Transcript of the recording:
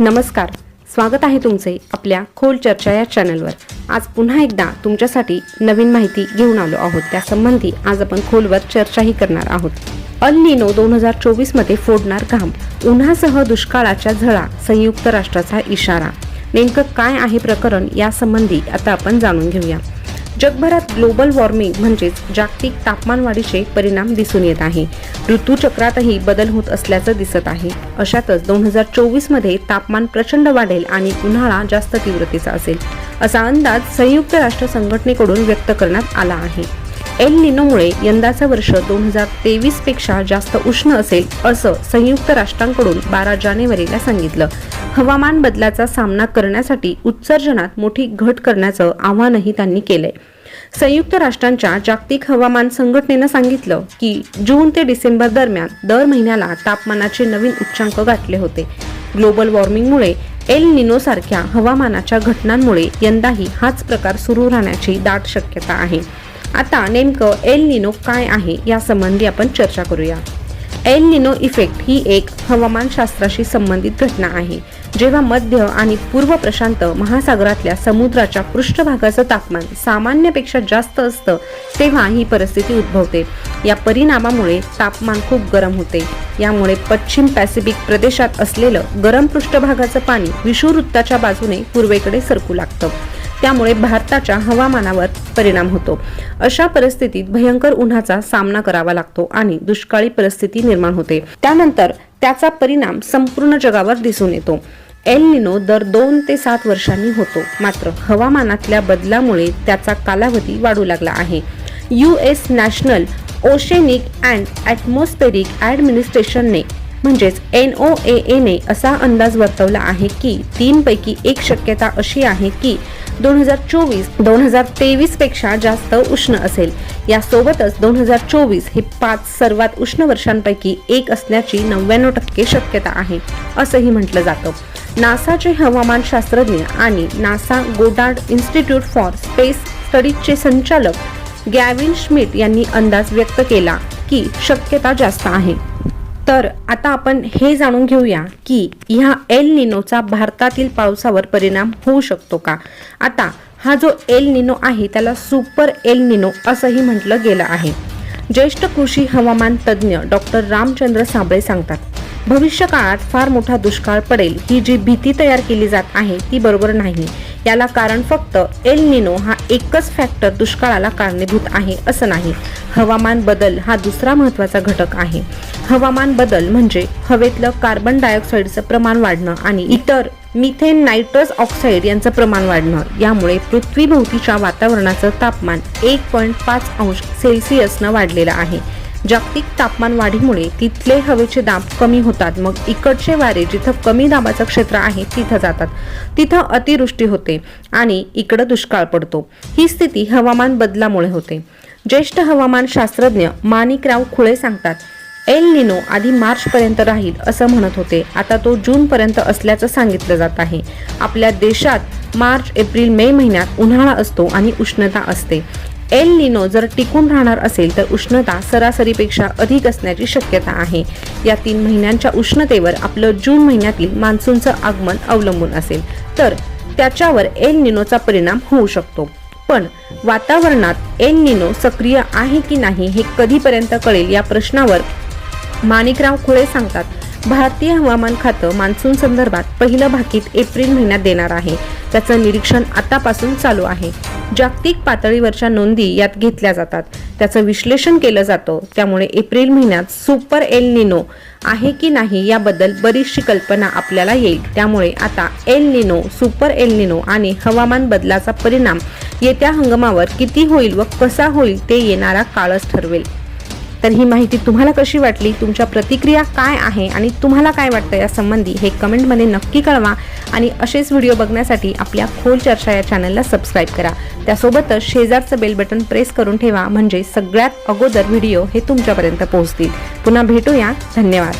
नमस्कार. स्वागत आहे तुमचे आपल्या खोल चर्चा या चॅनलवर. आज पुन्हा एकदा तुमच्यासाठी नवीन माहिती घेऊन आलो आहोत. त्यासंबंधी आज आपण खोलवर चर्चाही करणार आहोत. अल निनो दोन हजार चोवीसमध्ये फोडणार घाम. उन्हासह दुष्काळाच्या झळा संयुक्त राष्ट्राचा इशारा. नेमकं काय आहे प्रकरण यासंबंधी आता आपण जाणून घेऊया. जगभरात ग्लोबल वॉर्मिंग म्हणजेच जागतिक तापमानवाढीचे परिणाम दिसून येत आहे. ऋतूचक्रातही बदल होत असल्याचं दिसत आहे. अशातच दोन हजार चोवीसमध्ये तापमान प्रचंड वाढेल आणि उन्हाळा जास्त तीव्रतेचा असेल असा अंदाज संयुक्त राष्ट्र संघटनेकडून व्यक्त करण्यात आला आहे. एल निनोमुळे यंदाचं वर्ष दोन हजार तेवीसपेक्षा जास्त उष्ण असेल असं संयुक्त राष्ट्रांकडून बारा जानेवारीला सांगितलं. हवामान बदलाचा सामना करण्यासाठी उत्सर्जनात मोठी घट करण्याचं आवाहनही त्यांनी केलंय. संयुक्त राष्ट्रांच्या जागतिक हवामान संघटनेनं सांगितलं की जून ते डिसेंबर दरम्यान दर महिन्याला तापमानाचे नवीन उच्चांक गाठले होते. ग्लोबल वॉर्मिंगमुळे एल निनोसारख्या हवामानाच्या घटनांमुळे यंदाही हाच प्रकार सुरू राहण्याची दाट शक्यता आहे. आता नेमकं एल निनो काय आहे यासंबंधी आपण चर्चा करूया. एल निनो इफेक्ट ही एक हवामानशास्त्राशी संबंधित घटना आहे जेव्हा मध्य आणि पूर्व प्रशांत महासागरातल्या समुद्राच्या पृष्ठभागाचं तापमान सामान्यपेक्षा जास्त असतं तेव्हा ही परिस्थिती उद्भवते. या परिणामामुळे तापमान खूप गरम होते. यामुळे पश्चिम पॅसिफिक प्रदेशात असलेलं गरम पृष्ठभागाचं पाणी विषुववृत्ताच्या बाजूने पूर्वेकडे सरकू लागतं. त्यामुळे भारताच्या हवामानावर परिणाम होतो. अशा परिस्थितीत भयंकर उन्हाचा सामना करावा लागतो आणि दुष्काळी परिस्थिती निर्माण होते. त्यानंतर त्याचा परिणाम संपूर्ण जगावर दिसून येतो. एल निनो दर दोन ते सात वर्षांनी होतो. मात्र हवामानातल्या बदलामुळे त्याचा कालावधी वाढू लागला आहे. U S national oceanic and atmospheric ॲडमिनिस्ट्रेशनने म्हणजेच एन ओ एने असा अंदाज वर्तवला आहे की तीनपैकी एक शक्यता अशी आहे की दोन हजार चोवीस दोन हजार तेवीसपेक्षा जास्त उष्ण असेल. यासोबतच दोन हजार चोवीस हे पाच सर्वात उष्ण वर्षांपैकी एक असण्याची नव्याण्णव टक्के शक्यता आहे असंही म्हटलं जातं. नासाचे हवामान शास्त्रज्ञ आणि NASA Goddard Institute for Space स्टडीजचे संचालक गॅविन श्मिट यांनी अंदाज व्यक्त केला की शक्यता जास्त आहे. तर आता आपण हे जाणून घेऊया की ह्या एल निनोचा भारतातील पावसावर परिणाम होऊ शकतो का? आता हा जो एल निनो आहे त्याला सुपर एल निनो असंही म्हटलं गेलं आहे. ज्येष्ठ कृषी हवामान तज्ज्ञ डॉक्टर रामचंद्र साबळे सांगतात भविष्य काळात फार मोठा दुष्काळ पडेल. ही जी भीती तयार केली जात आहे ती बरोबर नाही. याला कारण फक्त एल निनो हा एकच फॅक्टर दुष्काळाला कारणीभूत आहे असं नाही. हवामान बदल हा दुसरा महत्त्वाचा घटक आहे. हवामान बदल म्हणजे हवेतलं कार्बन डायऑक्साईडचं प्रमाण वाढणं आणि इतर मिथेन नायट्रस ऑक्साईड यांचं प्रमाण वाढणं. यामुळे पृथ्वीभोवतीच्या वातावरणाचं तापमान एक पॉईंट पाच अंश सेल्सिअसनं वाढलेलं आहे. जागतिक तापमान वाढीमुळे तिथले हवेचे दाब कमी होतात. मग इकडचे वारे जिथं कमी दाबाचं क्षेत्र आहे तिथं जातात. तिथं अतिवृष्टी होते आणि इकडं दुष्काळ पडतो. ही स्थिती हवामान बदलामुळे होते. ज्येष्ठ हवामान शास्त्रज्ञ माणिकराव खुळे सांगतात एल निनो आधी मार्चपर्यंत राहील असं म्हणत होते. आता तो जूनपर्यंत असल्याचं सांगितलं जात आहे. आपल्या देशात मार्च एप्रिल मे महिन्यात उन्हाळा असतो आणि उष्णता असते. एल निनो जर टिकून राहणार असेल तर उष्णता सरासरीपेक्षा अधिक असण्याची शक्यता आहे. या तीन महिन्यांच्या उष्णतेवर आपलं जून महिन्यातील मान्सूनचं आगमन अवलंबून असेल. तर त्याच्यावर एल निनोचा परिणाम होऊ शकतो. पण वातावरणात एल निनो सक्रिय आहे की नाही हे कधीपर्यंत कळेल या प्रश्नावर माणिकराव खुळे सांगतात भारतीय हवामान खातं मान्सून संदर्भात पहिलं भाकीत एप्रिल महिन्यात देणार आहे. त्याचं निरीक्षण आतापासून चालू आहे. जागतिक पातळीवरच्या नोंदी यात घेतल्या जातात. त्याचं विश्लेषण केलं जातं. त्यामुळे एप्रिल महिन्यात सुपर एल निनो आहे की नाही याबद्दल बरीचशी कल्पना आपल्याला येईल. त्यामुळे आता El Nino super El Nino आणि हवामान बदलाचा परिणाम येत्या हंगामावर किती होईल व कसा होईल ते येणारा काळच ठरवेल. तर ही माहिती तुम्हाला कशी वाटली? तुमच्या प्रतिक्रिया काय आहे? आणि तुम्हाला काय वाटतं या संबंधी हे कमेंटमध्ये नक्की कळवा. आणि असेच व्हिडिओ बघण्यासाठी आपल्या खोल चर्चा या चॅनलला सबस्क्राईब करा. त्यासोबतच शेजारचं बेल बटन प्रेस करून ठेवा. म्हणजे सगळ्यात अगोदर व्हिडिओ हे तुमच्यापर्यंत पोहोचतील. पुन्हा भेटूया. धन्यवाद.